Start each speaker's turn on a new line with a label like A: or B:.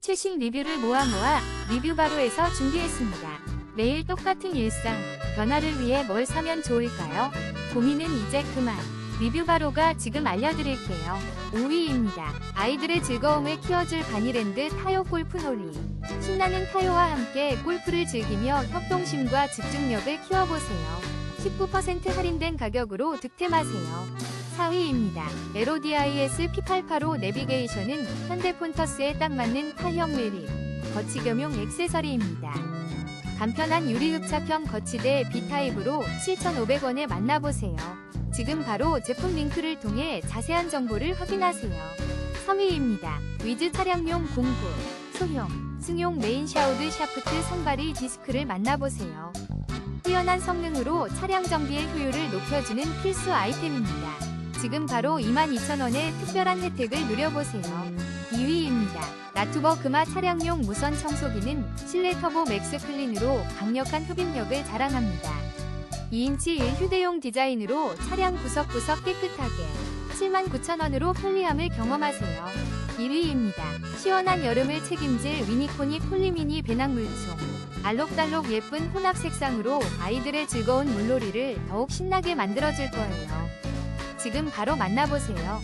A: 최신 리뷰를 모아 모아 리뷰 바로에서 준비했습니다. 매일 똑같은 일상, 변화를 위해 뭘 사면 좋을까요? 고민은 이제 그만. 리뷰 바로가 지금 알려드릴게요. 5위입니다. 아이들의 즐거움을 키워줄 바니랜드 타요 골프 놀이. 신나는 타요와 함께 골프를 즐기며 협동심과 집중력을 키워보세요. 19% 할인된 가격으로 득템하세요. 4위입니다. LODIS P885 내비게이션은 현대 폰 터스에 딱 맞는 타형 웨립, 거치 겸용 액세서리입니다. 간편한 유리흡착형 거치대 B타입으로 7,500원에 만나보세요. 지금 바로 제품 링크를 통해 자세한 정보를 확인하세요. 3위입니다. 위즈 차량용 공구, 소형, 승용 메인 샤우드 샤프트 선발이 디스크를 만나보세요. 뛰어난 성능으로 차량 정비의 효율을 높여주는 필수 아이템입니다. 지금 바로 22,000원의 특별한 혜택을 누려보세요. 2위입니다. 나투버 금화 차량용 무선 청소기는 실내 터보 맥스 클린으로 강력한 흡입력을 자랑합니다. 2인치 1 휴대용 디자인으로 차량 구석구석 깨끗하게 79,000원으로 편리함을 경험하세요. 1위입니다. 시원한 여름을 책임질 위니코니 폴리미니 배낭물총. 알록달록 예쁜 혼합 색상으로 아이들의 즐거운 물놀이를 더욱 신나게 만들어줄 거예요. 지금 바로 만나보세요.